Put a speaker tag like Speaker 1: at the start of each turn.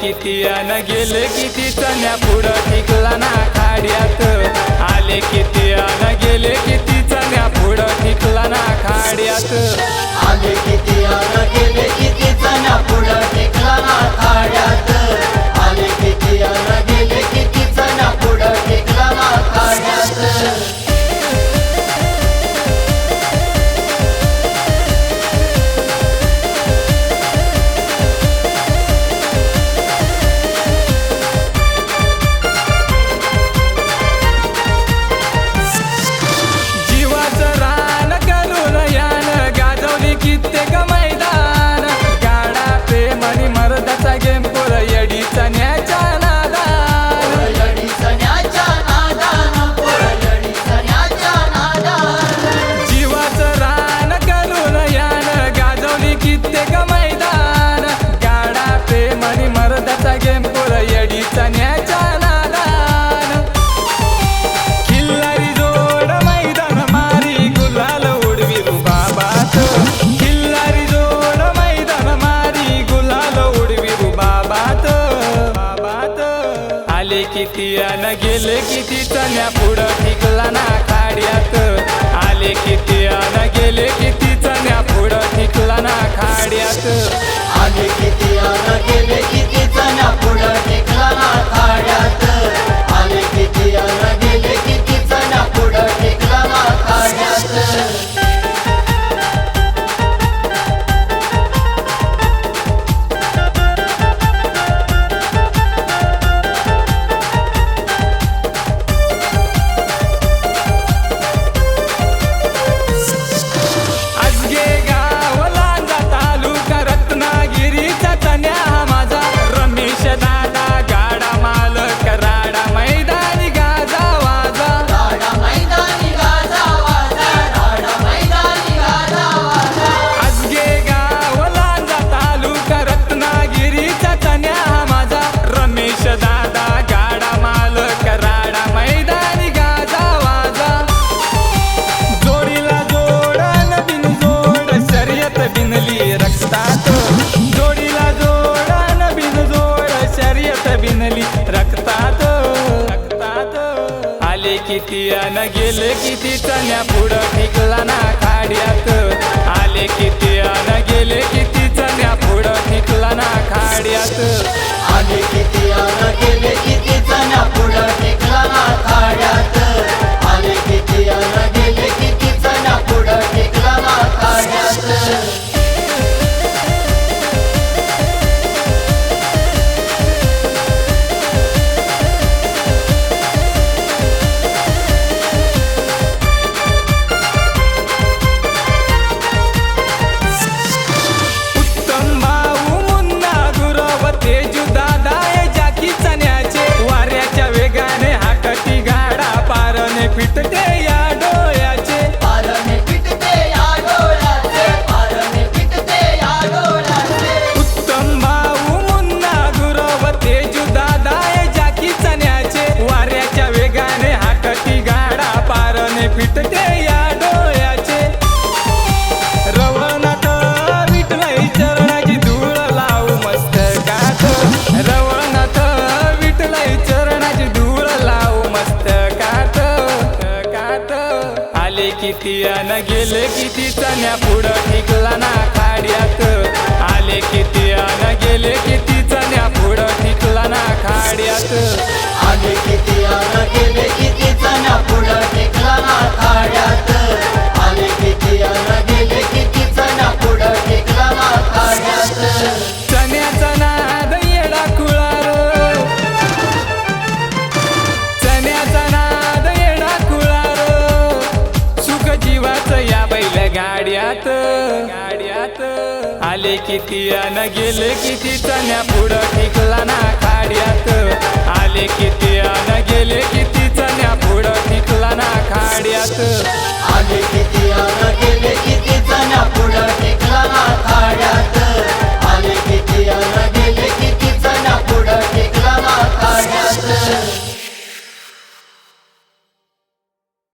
Speaker 1: किती अन गेले किती चण्या पुढं टिकला ना खाड्यात. आले किती अन गेले किती चण्या पुढं टिकला ना खाड्यात.
Speaker 2: आले किती
Speaker 1: अन माहिती अन गेले किती चण्या पुढं टिकला ना खाड्यात.
Speaker 2: आले किती
Speaker 1: अन गेले Yeah. माहिती अन गेले किती तन्या पुढं फिकला ना खाड्यात.
Speaker 2: किती
Speaker 1: अन गेले किती चण्या पुढं ठिकला ना खाड्यात. आले किती अन गेले किती गाड्यात. गाड्यात आले किती अन गेले किती चण्या पुढं टिकला ना गाड्या